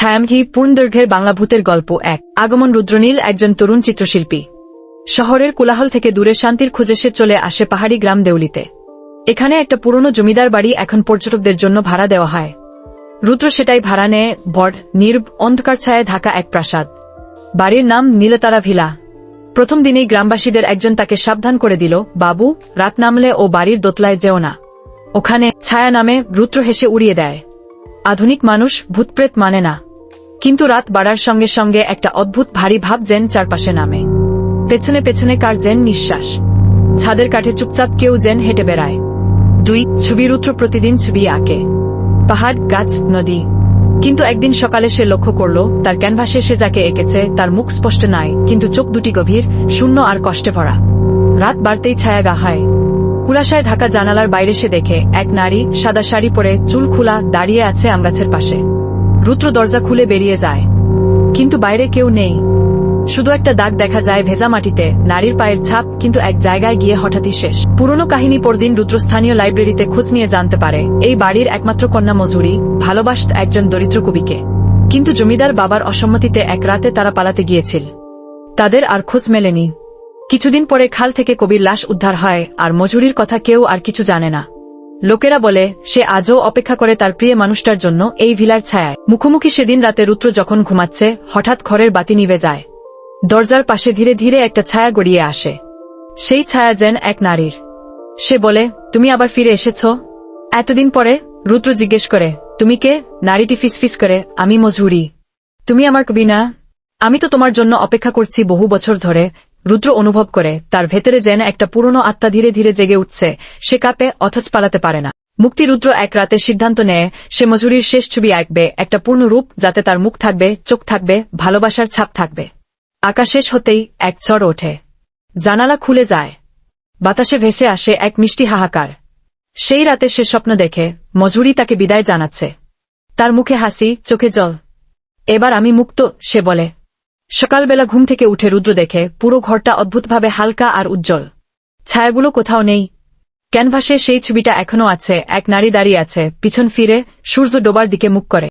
ছায়ামঘি পূর্ণদৈর্ঘ্যের বাংলা ভূতের গল্প এক। আগমন রুদ্রনীল একজন তরুণ চিত্রশিল্পী। শহরের কোলাহল থেকে দূরে শান্তির খুঁজে সে চলে আসে পাহাড়ি গ্রাম দেউলিতে। এখানে একটা পুরনো জমিদার বাড়ি এখন পর্যটকদের জন্য ভাড়া দেওয়া হয়। রুদ্র সেটাই ভাড়া নেয় বড় নির্ব, অন্ধকার ছায়ায় ঢাকা এক প্রাসাদ। বাড়ির নাম নীলতারা ভিলা। প্রথম দিনেই গ্রামবাসীদের একজন তাকে সাবধান করে দিল, বাবু, রাত নামলে ও বাড়ির দোতলায় যেও না। ওখানে ছায়া নামে রুদ্র হেসে উড়িয়ে দেয়। আধুনিক মানুষ ভূতপ্রেত মানে না। কিন্তু রাত বাড়ার সঙ্গে সঙ্গে একটা অদ্ভুত ভারী ভাব যেন চারপাশে নামে। পেছনে পেছনে কার যেন নিঃশ্বাস। ছাদের কাঠে চুপচাপ কেউ যেন হেঁটে বেড়ায়। দুই, ছবি রুদ্র প্রতিদিন ছবি আঁকে। পাহাড়, গাছ, নদী। কিন্তু একদিন সকালে সে লক্ষ্য করল, তার ক্যানভাসে সে যাকে এঁকেছে, তার মুখ স্পষ্ট নাই, কিন্তু চোখ দুটি গভীর, শূন্য আর কষ্টে ভরা। রাত বাড়তেই ছায়া গা হয়। কুলাশায় ঢাকা জানালার বাইরে সে দেখে, এক নারী সাদা শাড়ি পরে চুল খোলা দাঁড়িয়ে আছে আমগাছের পাশে। রুদ্র দরজা খুলে বেরিয়ে যায়। কিন্তু বাইরে কেউ নেই। শুধু একটা দাগ দেখা যায় ভেজা মাটিতে, নারীর পায়ের ছাপ, কিন্তু এক জায়গায় গিয়ে হঠাৎই শেষ। পুরনো কাহিনী পরদিন রুদ্র স্থানীয় লাইব্রেরিতে খোঁজ নিয়ে জানতে পারে, এই বাড়ির একমাত্র কন্যা মজুরি, ভালোবাসত একজন দরিদ্র কবিকে। কিন্তু জমিদার বাবার অসম্মতিতে এক রাতে তারা পালাতে গিয়েছিল। তাদের আর খোঁজ মেলেনি। কিছুদিন পরে খাল থেকে কবির লাশ উদ্ধার হয়, আর মজুরির কথা কেউ আর কিছু জানে না। লোকেরা বলে, সে আজও অপেক্ষা করে তার প্রিয় মানুষটার জন্য এই ভিলার ছায়ায়। মুখোমুখি সেদিন রাতে রুদ্র যখন ঘুমাচ্ছে, হঠাৎ ঘরের বাতি নিভে যায়। দরজার পাশে ধীরে ধীরে একটা ছায়া গড়িয়ে আসে। সেই ছায়া যেন এক নারীর। সে বলে, তুমি আবার ফিরে এসেছ? এতদিন পরে, রুদ্র জিজ্ঞেস করে, তুমি কে? নারীটি ফিসফিস করে, আমি মজুরি। তুমি আমার কবি না। আমি তো তোমার জন্য অপেক্ষা করছি বহু বছর ধরে। রুদ্র অনুভব করে, তার ভেতরে যেন একটা পুরনো আত্মা ধীরে ধীরে জেগে উঠছে, সে কাপে অথচ পালাতে পারে না। মুক্তি রুদ্র এক রাতে সিদ্ধান্ত নেয়, সে মজুরির শেষ ছবি আঁকবে, একটা পূর্ণ রূপ যাতে তার মুখ থাকবে, চোখ থাকবে, ভালোবাসার ছাপ থাকবে। আকাশ শেষ হতেই এক চড় ওঠে। জানালা খুলে যায়। বাতাসে ভেসে আসে এক মিষ্টি হাহাকার। সেই রাতে সে স্বপ্ন দেখে, মজুরি তাকে বিদায় জানাচ্ছে। তার মুখে হাসি, চোখে জল। এবার আমি মুক্ত সে বলে। সকালবেলা ঘুম থেকে উঠে রুদ্র দেখে, পুরো ঘরটা অদ্ভুতভাবে হালকা আর উজ্জ্বল। ছায়াগুলো কোথাও নেই। ক্যানভাসে সেই ছবিটা এখনও আছে, এক নারী দাঁড়িয়ে আছে, পিছন ফিরে সূর্য ডোবার দিকে মুখ করে।